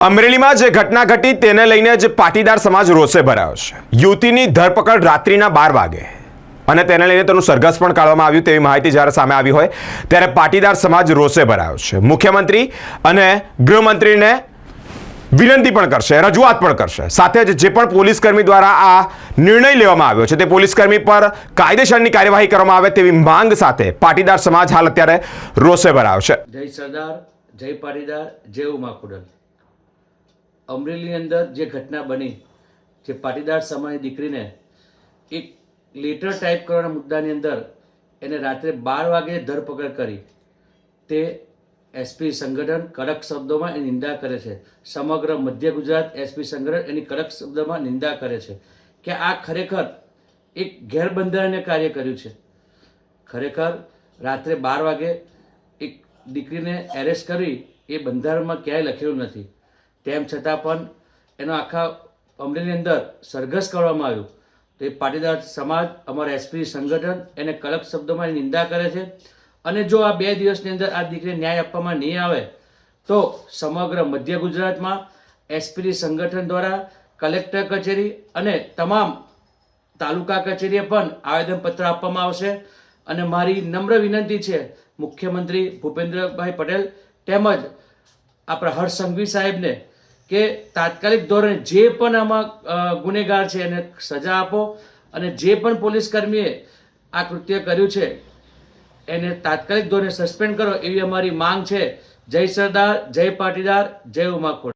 અમરેલીમાં જે ઘટના ઘટી તેને લઈને જ પાટીદાર સમાજ રોષે ભરાયો છે. યુવતીની ધરપકડ રાત્રિના બાર વાગે અને તેને લઈને તેનું સરઘસ પણ કાઢવામાં આવ્યું તેવી માહિતી જ્યારે સામે આવી હોય ત્યારે પાટીદાર સમાજ રોષે ભરાયો છે. મુખ્યમંત્રી અને ગૃહમંત્રીને વિનંતી પણ કરશે, રજૂઆત પણ કરશે. સાથે જ જે પણ પોલીસકર્મી દ્વારા આ નિર્ણય લેવામાં આવ્યો છે તે પોલીસકર્મી પર કાયદેસરની કાર્યવાહી કરવામાં આવે તેવી માંગ સાથે પાટીદાર સમાજ હાલ અત્યારે રોષે ભરાયો છે. જય સરદાર, જય પાટીદાર, જય ઉમા અમરેલીની અંદર જે ઘટના બની, જે પાટીદાર સમાજની દીકરીને એક લેટર ટાઈપ કરવાના મુદ્દાની અંદર એને રાત્રે બાર વાગે ધરપકડ કરી. તે એસપી સંગઠન કડક શબ્દોમાં એની નિંદા કરે છે. સમગ્ર મધ્ય ગુજરાત એસપી સંગઠન એની કડક શબ્દોમાં નિંદા કરે છે કે આ ખરેખર એક ગેરબંધારણીય કાર્ય કર્યું છે. ખરેખર રાત્રે બાર વાગે એક દીકરીને એરેસ્ટ કરી એ બંધારણમાં ક્યાંય લખેલું નથી. તેમ છતાં પણ એનો આખા અમરેલીની અંદર સરઘસ કરવામાં આવ્યું. તો એ પાટીદાર સમાજ, અમારા એસપી સંગઠન એને કડક શબ્દોમાં નિંદા કરે છે. અને જો આ બે દિવસની અંદર આ દીકરીને ન્યાય આપવામાં નહીં આવે, તો સમગ્ર મધ્ય ગુજરાતમાં એસપી સંગઠન દ્વારા કલેક્ટર કચેરી અને તમામ તાલુકા કચેરીએ પણ આવેદનપત્ર આપવામાં આવશે. અને મારી નમ્ર વિનંતી છે મુખ્યમંત્રી ભૂપેન્દ્રભાઈ પટેલ તેમજ આપણા હર્ષ સંઘવી સાહેબને કે તાત્કાલિક ધોરણે જે પણ આમાં ગુનેગાર છે એને સજા આપો અને જે પણ પોલીસ કર્મીએ આ કૃત્ય કર્યું છે, એને તાત્કાલિક ધોરણે સસ્પેન્ડ કરો એવી અમારી માંગ છે. જય સરદાર, જય પાટીદાર, જય ઉમાખોડ